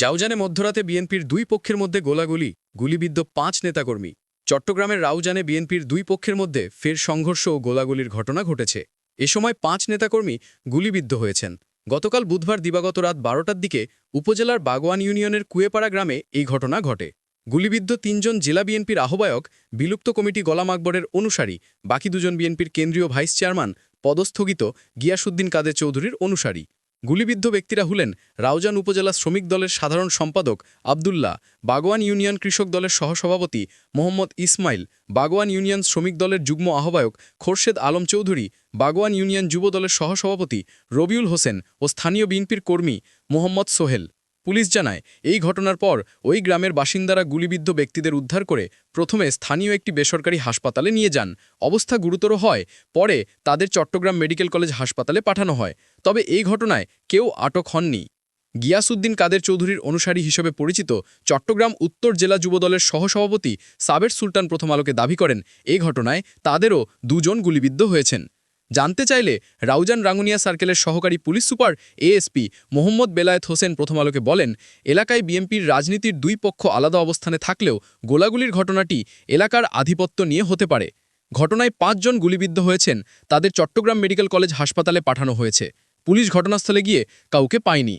জাউজানে মধ্যরাতে বিএনপির দুই পক্ষের মধ্যে গোলাগুলি, গুলিবিদ্ধ পাঁচ নেতাকর্মী। চট্টগ্রামের রাউজানে বিএনপির দুই পক্ষের মধ্যে ফের সংঘর্ষ ও গোলাগুলির ঘটনা ঘটেছে। এ সময় পাঁচ নেতাকর্মী গুলিবিদ্ধ হয়েছেন। গতকাল বুধবার দিবাগত রাত বারোটার দিকে উপজেলার বাগওয়ান ইউনিয়নের কুয়েপাড়া গ্রামে এই ঘটনা ঘটে। গুলিবিদ্ধ তিনজন জেলা বিএনপির আহ্বায়ক, বিলুপ্ত কমিটি গোলাম আকবরের অনুসারী, বাকি দুজন বিএনপির কেন্দ্রীয় ভাইস চেয়ারম্যান, পদস্থগিত গিয়াসুদ্দিন কাদের চৌধুরীর অনুসারী। গুলিবিদ্ধ ব্যক্তিরা হলেন রাউজান উপজেলা শ্রমিক দলের সাধারণ সম্পাদক আবদুল্লাহ, বাগওয়ান ইউনিয়ন কৃষক দলের সহসভাপতি মোহাম্মদ ইসমাইল, বাগওয়ান ইউনিয়ন শ্রমিক দলের যুগ্ম আহ্বায়ক খোরশেদ আলম চৌধুরী, বাগওয়ান ইউনিয়ন যুব দলের সহসভাপতি রবিউল হোসেন ও স্থানীয় বিএনপির কর্মী মোহাম্মদ সোহেল। পুলিশ জানায়, এই ঘটনার পর ওই গ্রামের বাসিন্দারা গুলিবিদ্ধ ব্যক্তিদের উদ্ধার করে প্রথমে স্থানীয় একটি বেসরকারি হাসপাতালে নিয়ে যান। অবস্থা গুরুতর হয়, পরে তাদের চট্টগ্রাম মেডিকেল কলেজ হাসপাতালে পাঠানো হয়। তবে এই ঘটনায় কেউ আটক হননি। গিয়াসুদ্দিন কাদের চৌধুরীর অনুসারী হিসেবে পরিচিত চট্টগ্রাম উত্তর জেলা যুবদলের সহসভাপতি সাবের সুলতান প্রথম আলোকে দাবি করেন, এই ঘটনায় তাদেরও দুজন গুলিবিদ্ধ হয়েছেন। জানতে চাইলে রাউজান রাঙ্গুনিয়া সার্কেলের সহকারী police super ASP Mohammad Belayet Hossain প্রথম আলোকে বলেন, এলাকায় বিএনপির রাজনীতির দুই পক্ষ আলাদা অবস্থানে থাকলেও গোলাগুলির ঘটনাটি এলাকার আধিপত্য নিয়ে হতে পারে। ঘটনায় পাঁচজন গুলিবিদ্ধ হয়েছেন, তাদের চট্টগ্রাম মেডিকেল কলেজ হাসপাতালে পাঠানো হয়েছে। পুলিশ ঘটনাস্থলে গিয়ে কাউকে পায়নি।